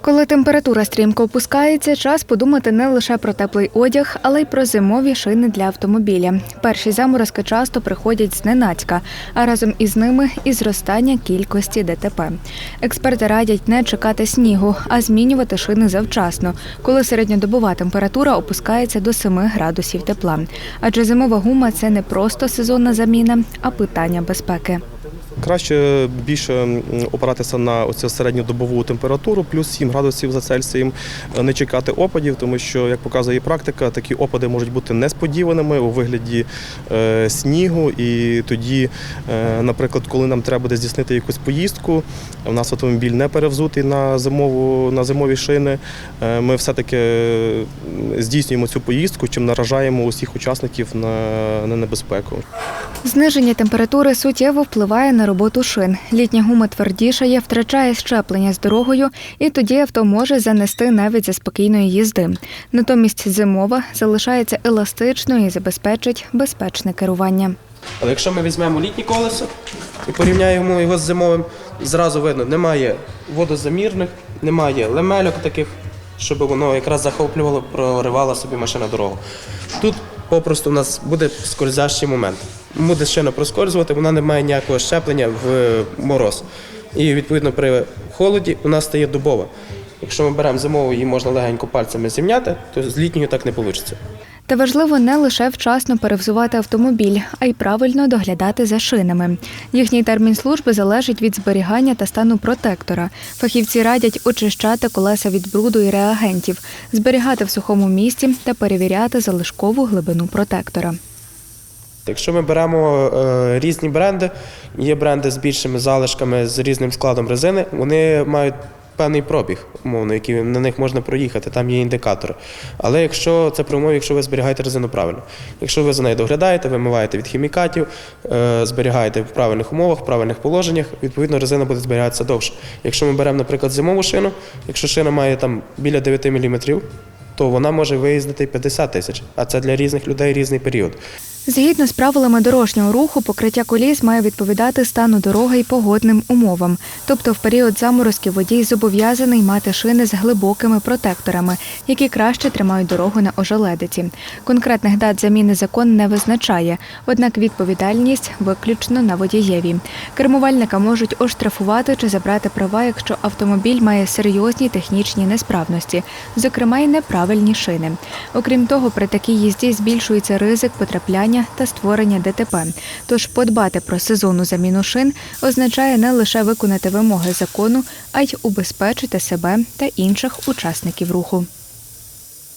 Коли температура стрімко опускається, час подумати не лише про теплий одяг, але й про зимові шини для автомобіля. Перші заморозки часто приходять зненацька, а разом із ними і зростання кількості ДТП. Експерти радять не чекати снігу, а змінювати шини завчасно, коли середньодобова температура опускається до 7 градусів тепла. Адже зимова гума це не просто сезонна заміна, а питання безпеки. Краще більше опиратися на оцю середньодобову температуру, плюс 7 градусів за Цельсієм, е, не чекати опадів, тому що, як показує практика, такі опади можуть бути несподіваними у вигляді е, снігу. І тоді, е, наприклад, коли нам треба буде здійснити якусь поїздку, у нас автомобіль не перевзутий на зимову на зимові шини. Ми все-таки здійснюємо цю поїздку, чим наражаємо усіх учасників на небезпеку. Зниження температури суттєво впливає на роботу шин. Літня гума твердішає, втрачає щеплення з дорогою, і тоді авто може занести навіть за спокійної їзди. Натомість зимова залишається еластичною і забезпечить безпечне керування. Але якщо ми візьмемо літнє колесо і порівняємо його з зимовим, зразу видно, немає водозамірних, немає лемельок таких, щоб воно якраз захоплювало, проривала собі машина дорогу. Тут попросту у нас буде скользящий момент. Буде шина проскользувати, вона не має ніякого щеплення в мороз. І відповідно при холоді у нас стає дубова. Якщо ми беремо зимову, її можна легенько пальцями зімняти, то з літньою так не вийде. Та важливо не лише вчасно перевзувати автомобіль, а й правильно доглядати за шинами. Їхній термін служби залежить від зберігання та стану протектора. Фахівці радять очищати колеса від бруду і реагентів, зберігати в сухому місці та перевіряти залишкову глибину протектора. Якщо ми беремо е, різні бренди, є бренди з більшими залишками, з різним складом резини, вони мають певний пробіг, умовно, який на них можна проїхати, там є індикатори. Але якщо це при умові, якщо ви зберігаєте резину правильно, якщо ви за нею доглядаєте, вимиваєте від хімікатів, е, зберігаєте в правильних умовах, в правильних положеннях, відповідно резина буде зберігатися довше. Якщо ми беремо, наприклад, зимову шину, якщо шина має там біля 9 мм, то вона може виїздити 50 тисяч, а це для різних людей різний період. Згідно з правилами дорожнього руху, покриття коліс має відповідати стану дороги і погодним умовам. Тобто, в період заморозків водій зобов'язаний мати шини з глибокими протекторами, які краще тримають дорогу на ожеледиці. Конкретних дат заміни закон не визначає, однак відповідальність виключно на водієві. Кермувальника можуть оштрафувати чи забрати права, якщо автомобіль має серйозні технічні несправності, зокрема й неправильні шини. Окрім того, при такій їзді збільшується ризик потрапляння та створення ДТП. Тож подбати про сезонну заміну шин означає не лише виконати вимоги закону, а й убезпечити себе та інших учасників руху.